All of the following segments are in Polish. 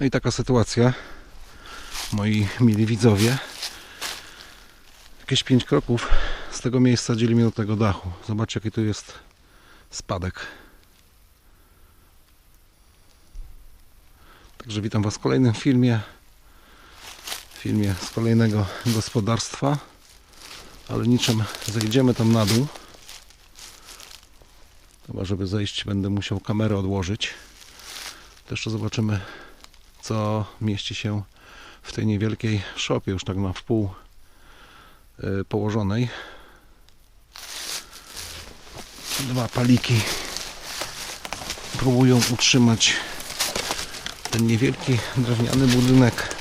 No i taka sytuacja, moi mili widzowie. Jakieś 5 kroków z tego miejsca dzieli mnie do tego dachu. Zobaczcie, jaki tu jest spadek. Także witam Was w kolejnym filmie. Filmie z kolejnego gospodarstwa. Ale niczym zejdziemy tam na dół. Chyba, żeby zejść, będę musiał kamerę odłożyć. To jeszcze zobaczymy, co mieści się w tej niewielkiej szopie, już tak na wpół y, położonej. Dwa paliki próbują utrzymać ten niewielki drewniany budynek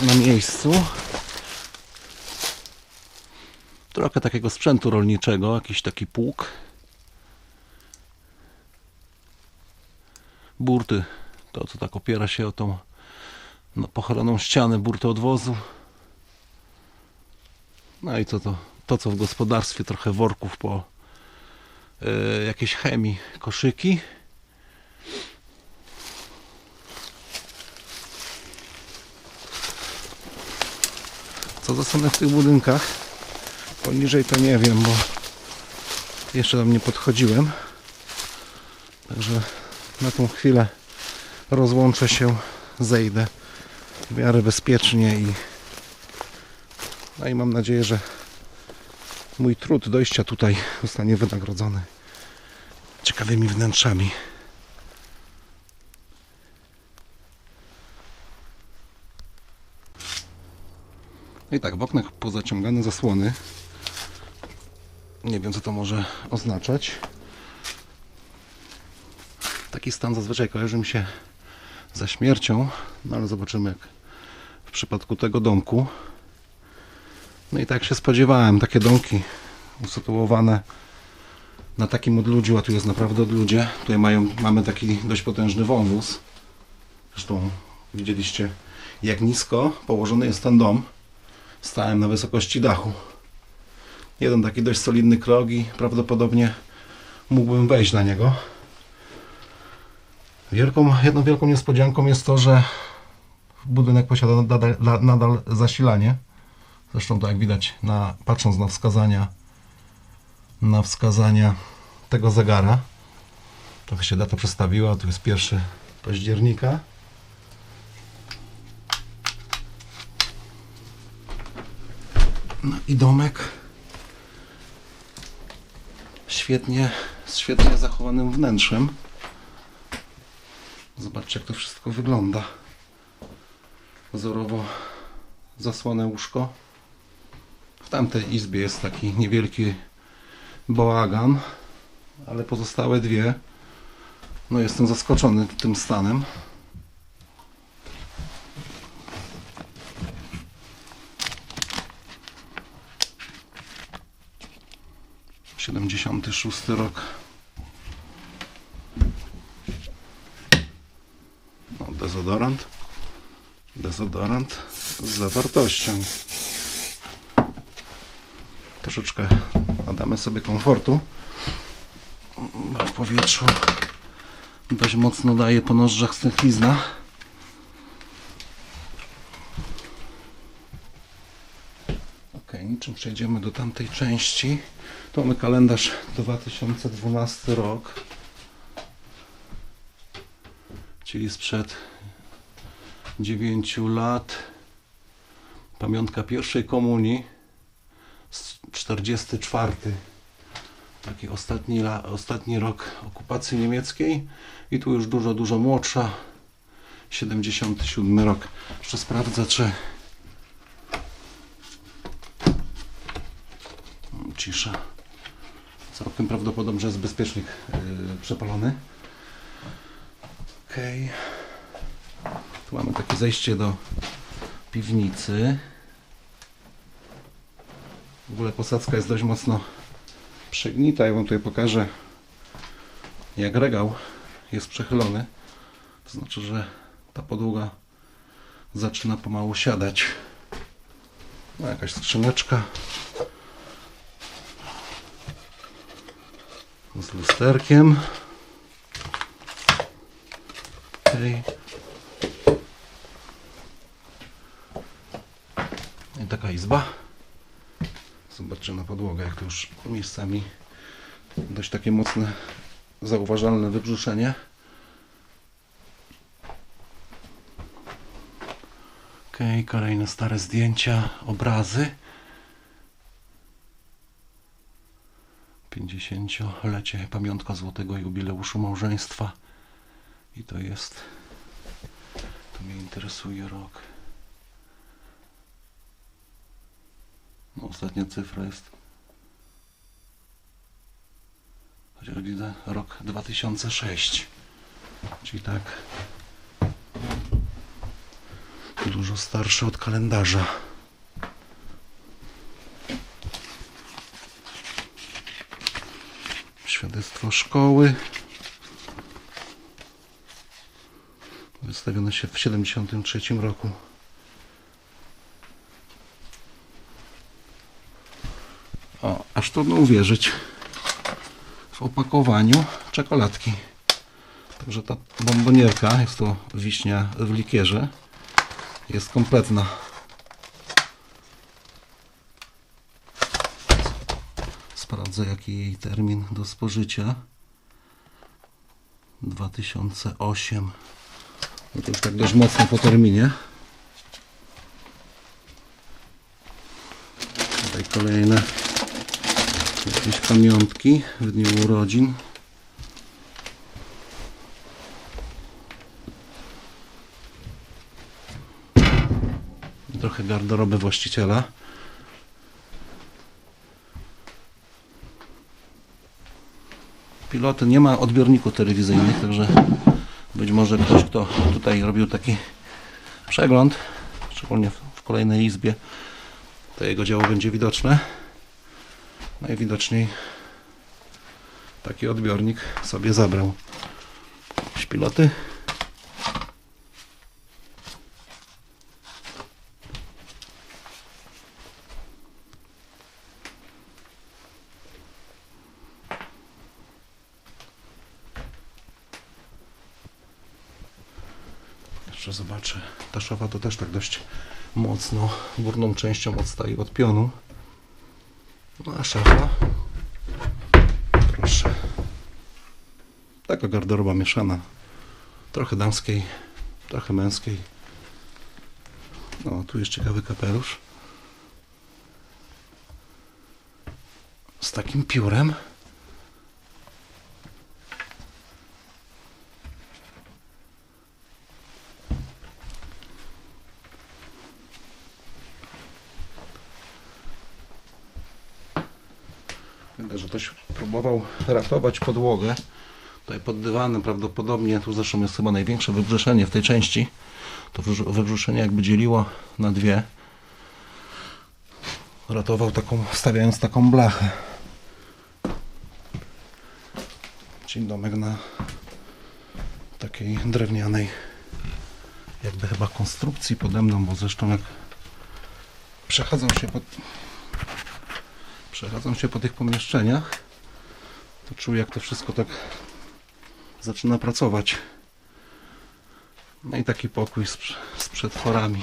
na miejscu. Trochę takiego sprzętu rolniczego, jakiś taki pług. Burty, to co tak opiera się o tą no, pochoroną ścianę, burty odwozu. No i co to, to co w gospodarstwie, trochę worków po y, jakiejś chemii, koszyki. Co zostanę w tych budynkach? Poniżej to nie wiem, bo jeszcze tam nie podchodziłem. Także na tą chwilę rozłączę się, zejdę w miarę bezpiecznie i no i mam nadzieję, że mój trud dojścia tutaj zostanie wynagrodzony ciekawymi wnętrzami. No i tak, w oknach pozaciągane zasłony. Nie wiem, co to może oznaczać. Taki stan zazwyczaj kojarzy mi się ze śmiercią, no ale zobaczymy jak w przypadku tego domku. No i tak się spodziewałem, takie domki usytuowane na takim odludziu, a tu jest naprawdę odludzie. Tutaj mają, mamy taki dość potężny wąwóz. Zresztą widzieliście jak nisko położony jest ten dom. Stałem na wysokości dachu. Jeden taki dość solidny krok i prawdopodobnie mógłbym wejść na niego. Wielką, jedną wielką niespodzianką jest to, że budynek posiada nadal, nadal zasilanie. Zresztą to jak widać, na, patrząc na wskazania na wskazania tego zegara. Trochę się data przestawiła, tu jest 1 października. No i domek świetnie, z świetnie zachowanym wnętrzem. Zobaczcie jak to wszystko wygląda. Wzorowo zasłane łóżko. W tamtej izbie jest taki niewielki bałagan, ale pozostałe dwie no jestem zaskoczony tym stanem. Siedemdziesiąty szósty rok. No, dezodorant. Dezodorant z zawartością. Troszeczkę nadamy sobie komfortu. W powietrzu dość mocno daje po nożdżach stęchlizna. Ok, niczym przejdziemy do tamtej części. Tu mamy kalendarz 2012 rok. Czyli sprzed 9 lat. Pamiątka pierwszej komunii. 44. Taki ostatni, ostatni rok okupacji niemieckiej. I tu już dużo, dużo młodsza. 77 rok. Jeszcze sprawdzę, czy. Cisza. Całkiem prawdopodobnie, że jest bezpiecznik yy, przepalony. Okej. Tu mamy takie zejście do piwnicy. W ogóle posadzka jest dość mocno przegnita. Ja wam tutaj pokażę, jak regał jest przechylony. To znaczy, że ta podłoga zaczyna pomału siadać. No, jakaś skrzyneczka z lusterkiem. Okej. Okej. I taka izba. Zobaczcie na podłogę, jak to już miejscami dość takie mocne, zauważalne wybrzuszenie. Okej, kolejne stare zdjęcia, obrazy. 50-lecie pamiątka złotego jubileuszu małżeństwa. I to jest. To mnie interesuje rok. Ostatnia cyfra jest. Chociaż widzę rok 2006. Czyli tak. Dużo starszy od kalendarza. Świadectwo szkoły. Wystawione się w 1973 roku. O, aż trudno uwierzyć. W opakowaniu czekoladki. Także ta bombonierka, jest to wiśnia w likierze, jest kompletna. Sprawdzę jaki jej termin do spożycia. 2008. No to już tak dość mocno po terminie. Tutaj kolejne jakieś pamiątki w dniu urodzin. Trochę garderoby właściciela. Piloty nie ma odbiorników telewizyjnych, także być może ktoś, kto tutaj robił taki przegląd, szczególnie w- w kolejnej izbie, to jego dzieło będzie widoczne. Najwidoczniej taki odbiornik sobie zabrał. Śpiloty. Jeszcze zobaczę. Ta szafa to też tak dość mocno górną częścią odstaje od pionu. A szafa. Proszę. Taka garderoba mieszana. Trochę damskiej, trochę męskiej. No, tu jest ciekawy kapelusz. Z takim piórem. Widzę, że ktoś próbował ratować podłogę. Tutaj pod dywanem prawdopodobnie, tu zresztą jest chyba największe wybrzeszenie w tej części. To wybrzu- wybrzeszenie jakby dzieliło na dwie. Ratował taką, stawiając taką blachę. Czyli domek na takiej drewnianej jakby chyba konstrukcji pode mną, bo zresztą jak przechadzam się po, przechadzam się po tych pomieszczeniach, to czuję jak to wszystko tak zaczyna pracować. No i taki pokój z, z przetworami.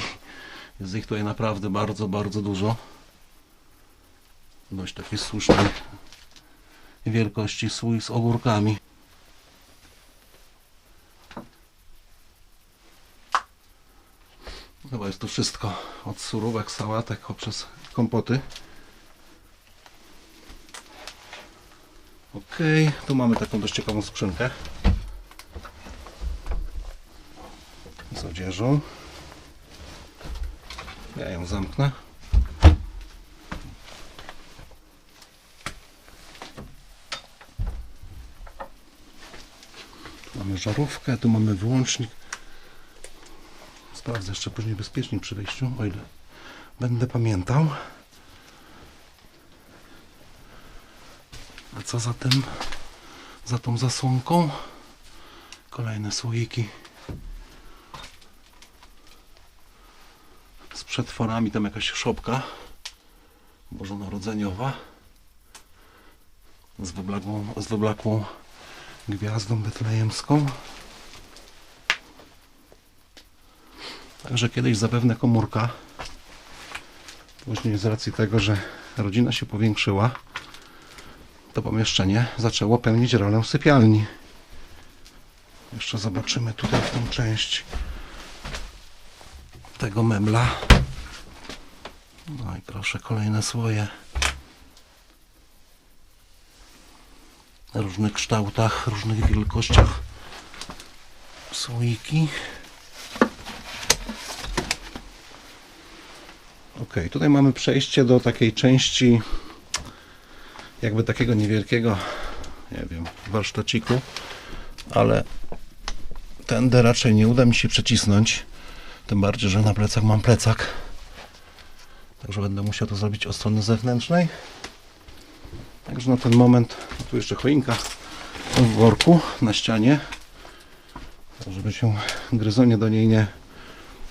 Jest ich tutaj naprawdę bardzo, bardzo dużo. Dość taki słusznej wielkości słój z ogórkami. Chyba jest to wszystko. Od surówek, sałatek, poprzez kompoty. Ok, tu mamy taką dość ciekawą skrzynkę z odzieżą. Ja ją zamknę. Tu mamy żarówkę, tu mamy wyłącznik. Sprawdzę jeszcze później bezpiecznik przy wejściu, o ile będę pamiętał. A co za tym, za tą zasłonką? Kolejne słoiki z przetworami, tam jakaś szopka bożonarodzeniowa z wyblakłą, z wyblakłą gwiazdą betlejemską. Także kiedyś zapewne komórka. Później z racji tego, że rodzina się powiększyła, to pomieszczenie zaczęło pełnić rolę sypialni. Jeszcze zobaczymy tutaj w tą część tego mebla. No i proszę, kolejne słoje. Różnych kształtach, różnych wielkościach słoiki. Ok, tutaj mamy przejście do takiej części jakby takiego niewielkiego, nie wiem, warsztaciku, ale tędy raczej nie uda mi się przecisnąć. Tym bardziej, że na plecach mam plecak. Także będę musiał to zrobić od strony zewnętrznej. Także na ten moment, tu jeszcze choinka w worku na ścianie, żeby się gryzonie do niej nie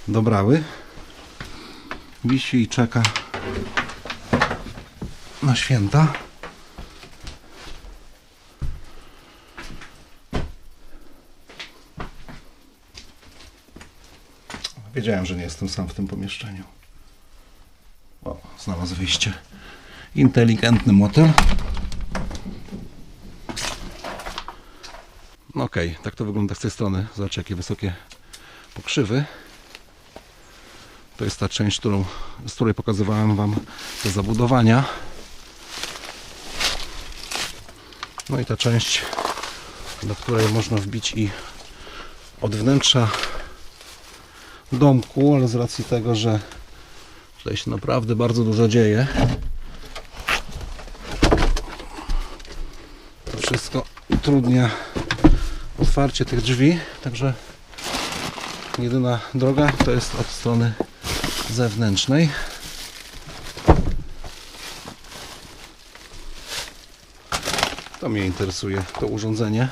dobrały. Wisi i czeka na święta. Wiedziałem, że nie jestem sam w tym pomieszczeniu. O, znalazł wyjście. Inteligentny motyl. No okej, tak to wygląda z tej strony. Zobaczcie, jakie wysokie pokrzywy. To jest ta część, którą, z której pokazywałem Wam te zabudowania. No i ta część, do której można wbić i od wnętrza domku, ale z racji tego, że tutaj się naprawdę bardzo dużo dzieje, to wszystko utrudnia otwarcie tych drzwi, także jedyna droga to jest od strony zewnętrznej. To mnie interesuje, to urządzenie.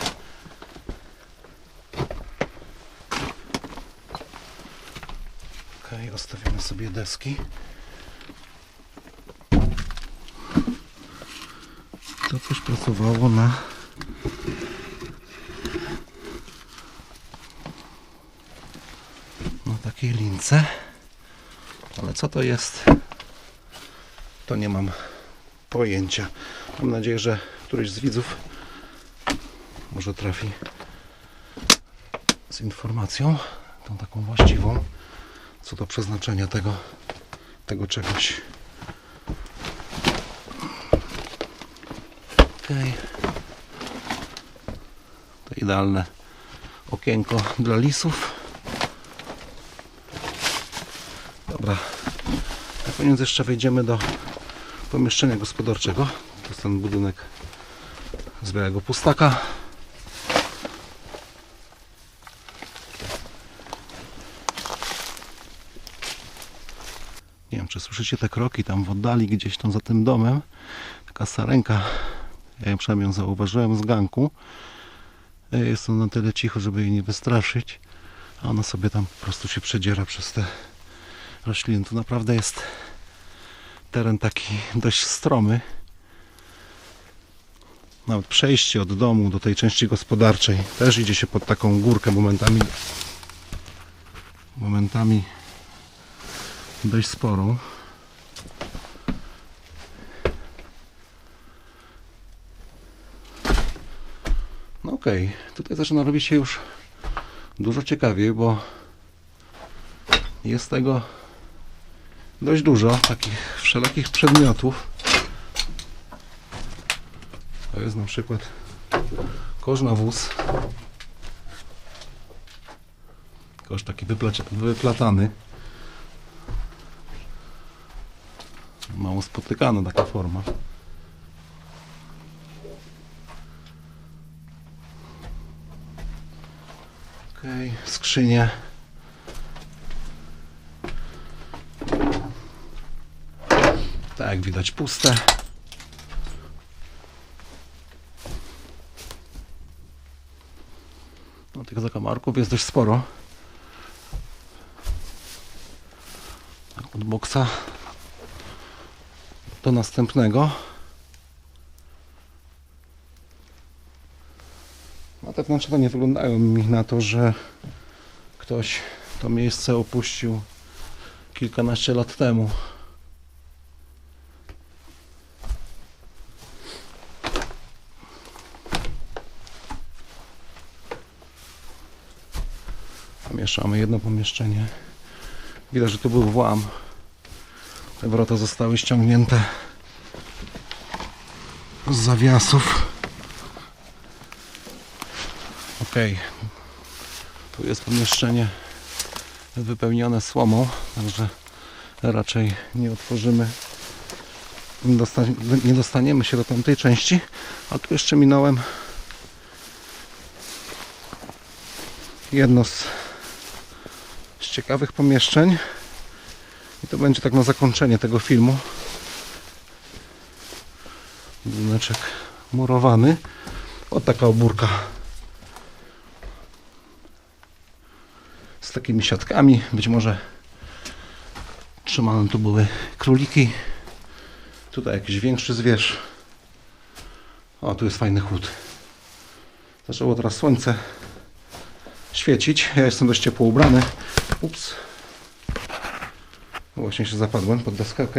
Ok, ostawimy sobie deski. To coś pracowało na na takiej lince. Ale co to jest? To nie mam pojęcia. Mam nadzieję, że któryś z widzów może trafi z informacją, tą taką właściwą, co do przeznaczenia tego, tego czegoś. Okej. To idealne okienko dla lisów. Dobra. Na koniec jeszcze wejdziemy do pomieszczenia gospodarczego. To jest ten budynek z białego pustaka. Nie wiem, czy słyszycie te kroki tam w oddali, gdzieś tam za tym domem. Taka sarenka. Ja ją przynajmniej zauważyłem z ganku. E, Jestem na tyle cicho, żeby jej nie wystraszyć. A ona sobie tam po prostu się przedziera przez te rośliny. Tu naprawdę jest teren taki dość stromy. Nawet przejście od domu do tej części gospodarczej też idzie się pod taką górkę momentami. Momentami dość sporą. Okej, tutaj zaczyna robić się już dużo ciekawiej, bo jest tego dość dużo takich wszelakich przedmiotów. To jest na przykład kosz na wóz. Kosz taki wyplatany. Mało spotykana taka forma. Okej, skrzynie. Tak, jak widać puste. No, tych zakamarków jest dość sporo. Tak, Od boksa do następnego. No te wnętrza nie wyglądają mi na to, że ktoś to miejsce opuścił kilkanaście lat temu. Mamy jedno pomieszczenie. Widać, że tu był włam. Te wrota zostały ściągnięte z zawiasów. Ok. Tu jest pomieszczenie wypełnione słomą, także raczej nie otworzymy. Nie, dosta nie dostaniemy się do tamtej części. A tu jeszcze minąłem jedno z, z ciekawych pomieszczeń. I to będzie tak na zakończenie tego filmu. Budyneczek murowany. O taka obórka. Z takimi siatkami. Być może trzymane tu były króliki. Tutaj jakiś większy zwierz. O, tu jest fajny chód. Zaczęło teraz słońce świecić. Ja jestem dość ciepło ubrany. Ups. Właśnie się zapadłem pod deskę, ok.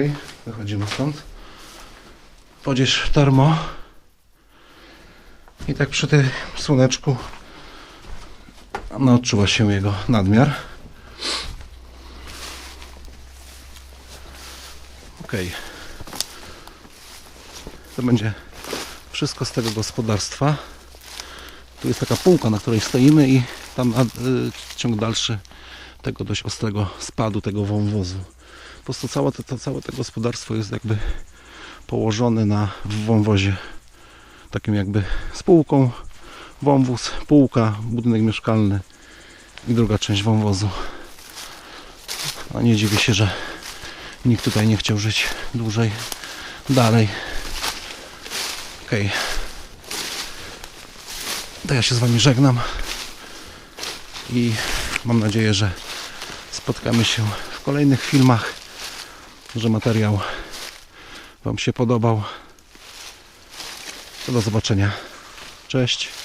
Wychodzimy stąd. Podzież termo. I tak przy tym słoneczku no, odczuwa się jego nadmiar. Ok. To będzie wszystko z tego gospodarstwa. Tu jest taka półka, na której stoimy i tam y, ciąg dalszy tego dość ostrego spadu tego wąwozu. Po prostu całe to, całe to gospodarstwo jest jakby położone na wąwozie takim jakby spółką wąwóz, półka, budynek mieszkalny i druga część wąwozu. A nie dziwię się, że nikt tutaj nie chciał żyć dłużej dalej. Okej. To ja się z Wami żegnam i mam nadzieję, że spotkamy się w kolejnych filmach, że materiał Wam się podobał. To do zobaczenia. Cześć.